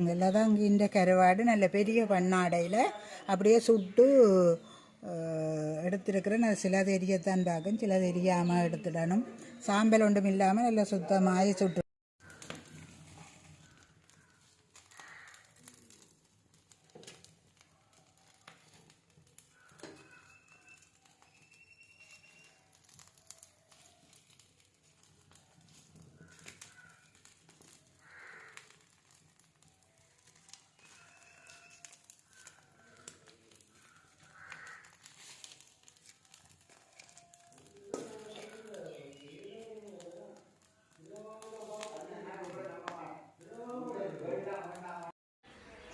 இங்கெல்லாம் தான் இங்கே இந்த கருவாடு நல்ல பெரிய பண்ணாடையில் அப்படியே சுட்டு எடுத்துருக்குறேன் எடுத்திருக்கிறேன் அது சிலது எரியத்தான் பார்க்கும் சிலது தெரியாமல் எடுத்துடணும். சாம்பல் ஒன்றும் இல்லாமல் நல்லா சுத்தமாக சுட்டு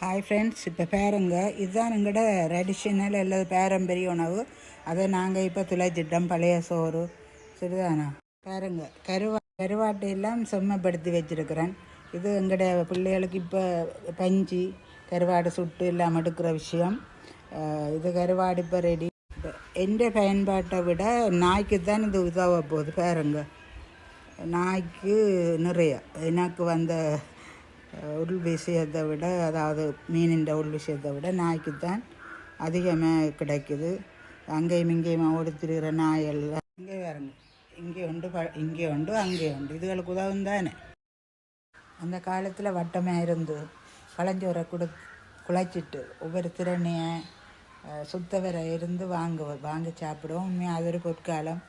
ஹாய் ஃப்ரெண்ட்ஸ் இப்போ பேருங்க. இதுதான் எங்களோட ட்ரெடிஷ்னல் அல்லது பாரம்பரிய உணவு. அதை நாங்கள் இப்போ துளைச்சிட்டோம் பழைய சோறு. சரிதானா? பாருங்க. கருவா கருவாட்டை எல்லாம் செம்மப்படுத்தி வச்சிருக்கிறேன். இது எங்களோட பிள்ளைகளுக்கு இப்போ பஞ்சு கருவாடு சுட்டு எல்லாம் எடுக்கிற விஷயம். இது கருவாடு இப்போ ரெடி எந்த பயன்பாட்டை விட நாய்க்கு தான் இது உதவ போகுது பாருங்க. நாய்க்கு நிறைய. எனக்கு வந்த உள் விஷயத்தை விட அதாவது மீனின் உள் விஷயத்தை விட நாய்க்கு தான் அதிகமாக கிடைக்குது. அங்கேயும் இங்கேயுமா ஓடித்திருக்கிற நாயெல்லாம் இங்கே வரங்க இங்கே உண்டு ப இங்கே உண்டு அங்கே உண்டு. இதுகளுக்கு உதவும் தானே. அந்த காலத்தில் வட்டமாக இருந்து பழஞ்சோரை கொடு குழைச்சிட்டு ஒவ்வொரு திறனையை சுத்தவரை இருந்து வாங்குவோம் வாங்கி சாப்பிடுவோம். உண்மையாக அது ஒரு பொற்காலம்.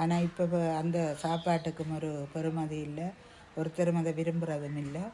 ஆனால் இப்போ அந்த சாப்பாட்டுக்கும் ஒரு பெருமதி இல்லை. ஒருத்தரும் அதை விரும்புகிறதும் இல்லை.